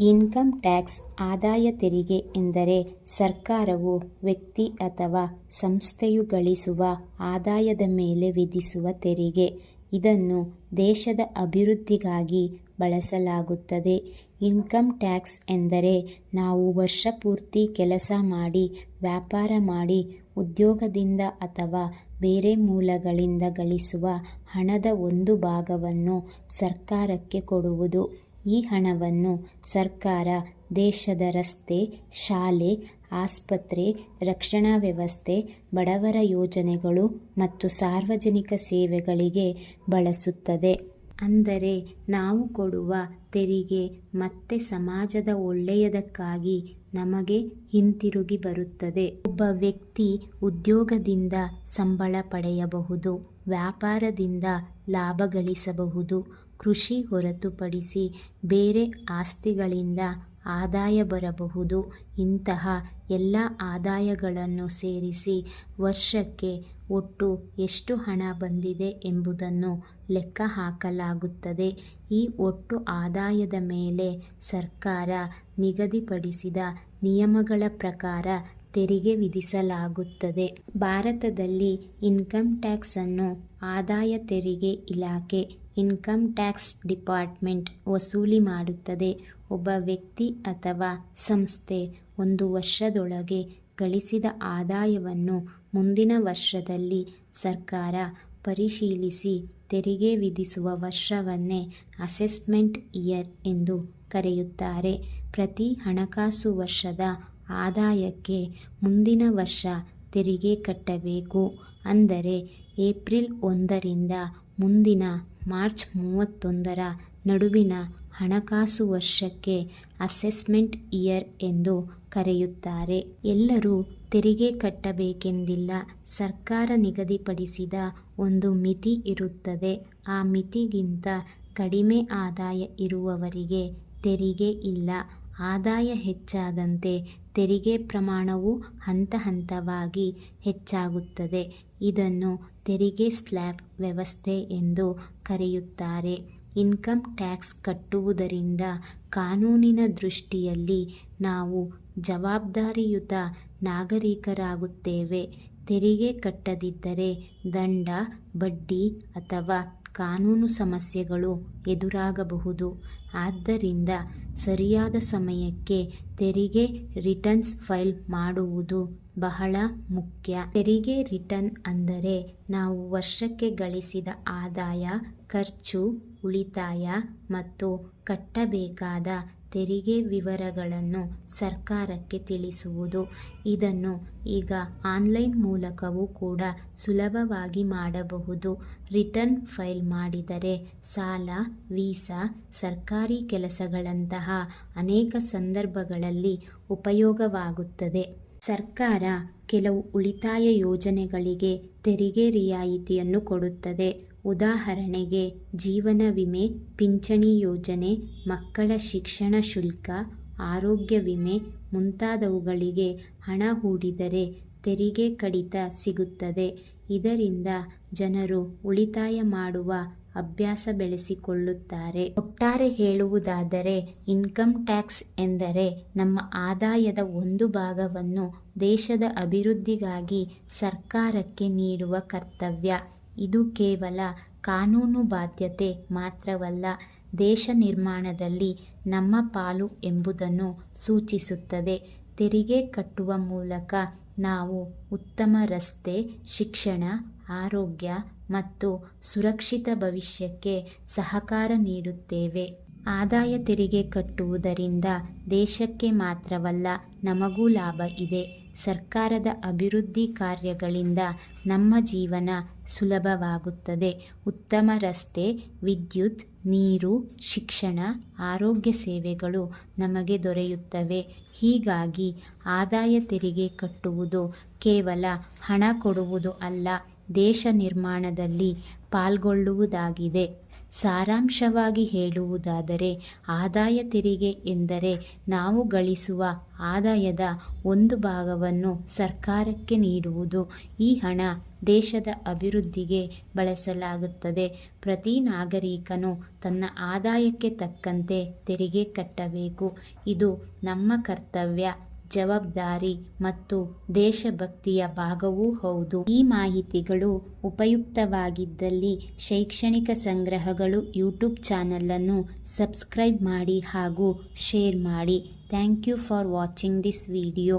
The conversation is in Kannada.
ಇನ್ಕಮ್ ಟ್ಯಾಕ್ಸ್ ಆದಾಯ ತೆರಿಗೆ ಎಂದರೆ ಸರ್ಕಾರವು ವ್ಯಕ್ತಿ ಅಥವಾ ಸಂಸ್ಥೆಯು ಗಳಿಸುವ ಆದಾಯದ ಮೇಲೆ ವಿಧಿಸುವ ತೆರಿಗೆ. ಇದನ್ನು ದೇಶದ ಅಭಿವೃದ್ಧಿಗಾಗಿ ಬಳಸಲಾಗುತ್ತದೆ. ಇನ್ಕಮ್ ಟ್ಯಾಕ್ಸ್ ಎಂದರೆ ನಾವು ವರ್ಷಪೂರ್ತಿ ಕೆಲಸ ಮಾಡಿ, ವ್ಯಾಪಾರ ಮಾಡಿ, ಉದ್ಯೋಗದಿಂದ ಅಥವಾ ಬೇರೆ ಮೂಲಗಳಿಂದ ಗಳಿಸುವ ಹಣದ ಒಂದು ಭಾಗವನ್ನು ಸರ್ಕಾರಕ್ಕೆ ಕೊಡುವುದು. ಈ ಹಣವನ್ನು ಸರ್ಕಾರ, ದೇಶದ ರಸ್ತೆ, ಶಾಲೆ, ಆಸ್ಪತ್ರೆ, ರಕ್ಷಣಾ ವ್ಯವಸ್ಥೆ, ಬಡವರ ಯೋಜನೆಗಳು ಮತ್ತು ಸಾರ್ವಜನಿಕ ಸೇವೆಗಳಿಗೆ ಬಳಸುತ್ತದೆ. ಅಂದರೆ ನಾವು ಕೊಡುವ ತೆರಿಗೆ ಮತ್ತೆ ಸಮಾಜದ ಒಳ್ಳೆಯದಕ್ಕಾಗಿ ನಮಗೆ ಹಿಂತಿರುಗಿ ಬರುತ್ತದೆ. ಒಬ್ಬ ವ್ಯಕ್ತಿ ಉದ್ಯೋಗದಿಂದ ಸಂಬಳ ಪಡೆಯಬಹುದು, ವ್ಯಾಪಾರದಿಂದ ಲಾಭ ಗಳಿಸಬಹುದು ಕೃಷಿ ಹೊರತುಪಡಿಸಿ ಬೇರೆ ಆಸ್ತಿಗಳಿಂದ ಆದಾಯ ಬರಬಹುದು. ಇಂತಹ ಎಲ್ಲ ಆದಾಯಗಳನ್ನು ಸೇರಿಸಿ ವರ್ಷಕ್ಕೆ ಒಟ್ಟು ಎಷ್ಟು ಹಣ ಬಂದಿದೆ ಎಂಬುದನ್ನು ಲೆಕ್ಕ ಹಾಕಲಾಗುತ್ತದೆ. ಈ ಒಟ್ಟು ಆದಾಯದ ಮೇಲೆ ಸರ್ಕಾರ ನಿಗದಿಪಡಿಸಿದ ನಿಯಮಗಳ ಪ್ರಕಾರ ತೆರಿಗೆ ವಿಧಿಸಲಾಗುತ್ತದೆ. ಭಾರತದಲ್ಲಿ ಇನ್ಕಮ್ ಟ್ಯಾಕ್ಸನ್ನು ಆದಾಯ ತೆರಿಗೆ ಇಲಾಖೆ ಇನ್ಕಮ್ ಟ್ಯಾಕ್ಸ್ ಡಿಪಾರ್ಟ್ಮೆಂಟ್ ವಸೂಲಿ ಮಾಡುತ್ತದೆ. ಒಬ್ಬ ವ್ಯಕ್ತಿ ಅಥವಾ ಸಂಸ್ಥೆ ಒಂದು ವರ್ಷದೊಳಗೆ ಗಳಿಸಿದ ಆದಾಯವನ್ನು ಮುಂದಿನ ವರ್ಷದಲ್ಲಿ ಸರ್ಕಾರ ಪರಿಶೀಲಿಸಿ ತೆರಿಗೆ ವಿಧಿಸುವ ವರ್ಷವನ್ನೇ ಅಸೆಸ್ಮೆಂಟ್ ಇಯರ್ ಎಂದು ಕರೆಯುತ್ತಾರೆ. ಪ್ರತಿ ಹಣಕಾಸು ವರ್ಷದ ಆದಾಯಕ್ಕೆ ಮುಂದಿನ ವರ್ಷ ತೆರಿಗೆ ಕಟ್ಟಬೇಕು. ಅಂದರೆ ಏಪ್ರಿಲ್ ಒಂದರಿಂದ ಮುಂದಿನ ಮಾರ್ಚ್ ಮೂವತ್ತೊಂದರ ನಡುವಿನ ಹಣಕಾಸು ವರ್ಷಕ್ಕೆ ಅಸೆಸ್ಮೆಂಟ್ ಇಯರ್ ಎಂದು ಕರೆಯುತ್ತಾರೆ. ಎಲ್ಲರೂ ತೆರಿಗೆ ಕಟ್ಟಬೇಕೆಂದಿಲ್ಲ. ಸರ್ಕಾರ ನಿಗದಿಪಡಿಸಿದ ಒಂದು ಮಿತಿ ಇರುತ್ತದೆ. ಆ ಮಿತಿಗಿಂತ ಕಡಿಮೆ ಆದಾಯ ಇರುವವರಿಗೆ ತೆರಿಗೆ ಇಲ್ಲ. ಆದಾಯ ಹೆಚ್ಚಾದಂತೆ ತೆರಿಗೆ ಪ್ರಮಾಣವು ಹಂತ ಹಂತವಾಗಿ ಹೆಚ್ಚಾಗುತ್ತದೆ. ಇದನ್ನು ತೆರಿಗೆ ಸ್ಲ್ಯಾಬ್ ವ್ಯವಸ್ಥೆ ಎಂದು ಕರೆಯುತ್ತಾರೆ. ಇನ್ಕಮ್ ಟ್ಯಾಕ್ಸ್ ಕಟ್ಟುವುದರಿಂದ ಕಾನೂನಿನ ದೃಷ್ಟಿಯಲ್ಲಿ ನಾವು ಜವಾಬ್ದಾರಿಯುತ ನಾಗರಿಕರಾಗುತ್ತೇವೆ. ತೆರಿಗೆ ಕಟ್ಟದಿದ್ದರೆ ದಂಡ, ಬಡ್ಡಿ ಅಥವಾ ಕಾನೂನು ಸಮಸ್ಯೆಗಳು ಎದುರಾಗಬಹುದು. ಆದ್ದರಿಂದ ಸರಿಯಾದ ಸಮಯಕ್ಕೆ ತೆರಿಗೆ ರಿಟರ್ನ್ಸ್ ಫೈಲ್ ಮಾಡುವುದು ಬಹಳ ಮುಖ್ಯ. ತೆರಿಗೆ ರಿಟರ್ನ್ ಅಂದರೆ ನಾವು ವರ್ಷಕ್ಕೆ ಗಳಿಸಿದ ಆದಾಯ, ಖರ್ಚು, ಉಳಿತಾಯ ಮತ್ತು ಕಟ್ಟಬೇಕಾದ ತೆರಿಗೆ ವಿವರಗಳನ್ನು ಸರ್ಕಾರಕ್ಕೆ ತಿಳಿಸುವುದು. ಇದನ್ನು ಈಗ ಆನ್ಲೈನ್ ಮೂಲಕವೂ ಕೂಡ ಸುಲಭವಾಗಿ ಮಾಡಬಹುದು. ರಿಟರ್ನ್ ಫೈಲ್ ಮಾಡಿದರೆ ಸಾಲ, ವೀಸಾ, ಸರ್ಕಾರಿ ಕೆಲಸಗಳಂತಹ ಅನೇಕ ಸಂದರ್ಭಗಳಲ್ಲಿ ಉಪಯೋಗವಾಗುತ್ತದೆ. ಸರ್ಕಾರ ಕೆಲವು ಉಳಿತಾಯ ಯೋಜನೆಗಳಿಗೆ ತೆರಿಗೆ ರಿಯಾಯಿತಿಯನ್ನು ಕೊಡುತ್ತದೆ. ಉದಾಹರಣೆಗೆ, ಜೀವನ ವಿಮೆ, ಪಿಂಚಣಿ ಯೋಜನೆ, ಮಕ್ಕಳ ಶಿಕ್ಷಣ ಶುಲ್ಕ, ಆರೋಗ್ಯ ವಿಮೆ ಮುಂತಾದವುಗಳಿಗೆ ಹಣ ಹೂಡಿದರೆ ತೆರಿಗೆ ಕಡಿತ ಸಿಗುತ್ತದೆ. ಇದರಿಂದ ಜನರು ಉಳಿತಾಯ ಮಾಡುವ ಅಭ್ಯಾಸ ಬೆಳೆಸಿಕೊಳ್ಳುತ್ತಾರೆ. ಒಟ್ಟಾರೆ ಹೇಳುವುದಾದರೆ ಇನ್ಕಮ್ ಟ್ಯಾಕ್ಸ್ ಎಂದರೆ ನಮ್ಮ ಆದಾಯದ ಒಂದು ಭಾಗವನ್ನು ದೇಶದ ಅಭಿವೃದ್ಧಿಗಾಗಿ ಸರ್ಕಾರಕ್ಕೆ ನೀಡುವ ಕರ್ತವ್ಯ. ಇದು ಕೇವಲ ಕಾನೂನು ಬಾಧ್ಯತೆ ಮಾತ್ರವಲ್ಲ, ದೇಶ ನಿರ್ಮಾಣದಲ್ಲಿ ನಮ್ಮ ಪಾಲು ಎಂಬುದನ್ನು ಸೂಚಿಸುತ್ತದೆ. ತೆರಿಗೆ ಕಟ್ಟುವ ಮೂಲಕ ನಾವು ಉತ್ತಮ ರಸ್ತೆ, ಶಿಕ್ಷಣ ಆರೋಗ್ಯ ಮತ್ತು ಸುರಕ್ಷಿತ ಭವಿಷ್ಯಕ್ಕೆ ಸಹಕಾರ ನೀಡುತ್ತೇವೆ. ಆದಾಯ ತೆರಿಗೆ ಕಟ್ಟುವುದರಿಂದ ದೇಶಕ್ಕೆ ಮಾತ್ರವಲ್ಲ, ನಮಗೂ ಲಾಭ ಇದೆ. ಸರ್ಕಾರದ ಅಭಿವೃದ್ಧಿ ಕಾರ್ಯಗಳಿಂದ ನಮ್ಮ ಜೀವನ ಸುಲಭವಾಗುತ್ತದೆ. ಉತ್ತಮ ರಸ್ತೆ, ವಿದ್ಯುತ್, ನೀರು, ಶಿಕ್ಷಣ, ಆರೋಗ್ಯ ಸೇವೆಗಳು ನಮಗೆ ದೊರೆಯುತ್ತವೆ. ಹೀಗಾಗಿ ಆದಾಯ ತೆರಿಗೆ ಕಟ್ಟುವುದು ಕೇವಲ ಹಣ ಕೊಡುವುದು ಅಲ್ಲ ದೇಶ ನಿರ್ಮಾಣದಲ್ಲಿ ಪಾಲ್ಗೊಳ್ಳುವುದಾಗಿದೆ. ಸಾರಾಂಶವಾಗಿ ಹೇಳುವುದಾದರೆ, ಆದಾಯ ತೆರಿಗೆ ಎಂದರೆ ನಾವು ಗಳಿಸುವ ಆದಾಯದ ಒಂದು ಭಾಗವನ್ನು ಸರ್ಕಾರಕ್ಕೆ ನೀಡುವುದು. ಈ ಹಣ ದೇಶದ ಅಭಿವೃದ್ಧಿಗೆ ಬಳಸಲಾಗುತ್ತದೆ. ಪ್ರತಿ ನಾಗರಿಕನು ತನ್ನ ಆದಾಯಕ್ಕೆ ತಕ್ಕಂತೆ ತೆರಿಗೆ ಕಟ್ಟಬೇಕು. ಇದು ನಮ್ಮ ಕರ್ತವ್ಯ. ಜವಾಬ್ದಾರಿ ಮತ್ತು ದೇಶಭಕ್ತಿಯ ಭಾಗವೂ ಹೌದು. ಈ ಮಾಹಿತಿಗಳು ಉಪಯುಕ್ತವಾಗಿದ್ದಲ್ಲಿ ಶೈಕ್ಷಣಿಕ ಸಂಗ್ರಹಗಳು ಯೂಟ್ಯೂಬ್ ಚಾನಲನ್ನು ಸಬ್ಸ್ಕ್ರೈಬ್ ಮಾಡಿ ಹಾಗೂ ಶೇರ್ ಮಾಡಿ. Thank you for watching this video.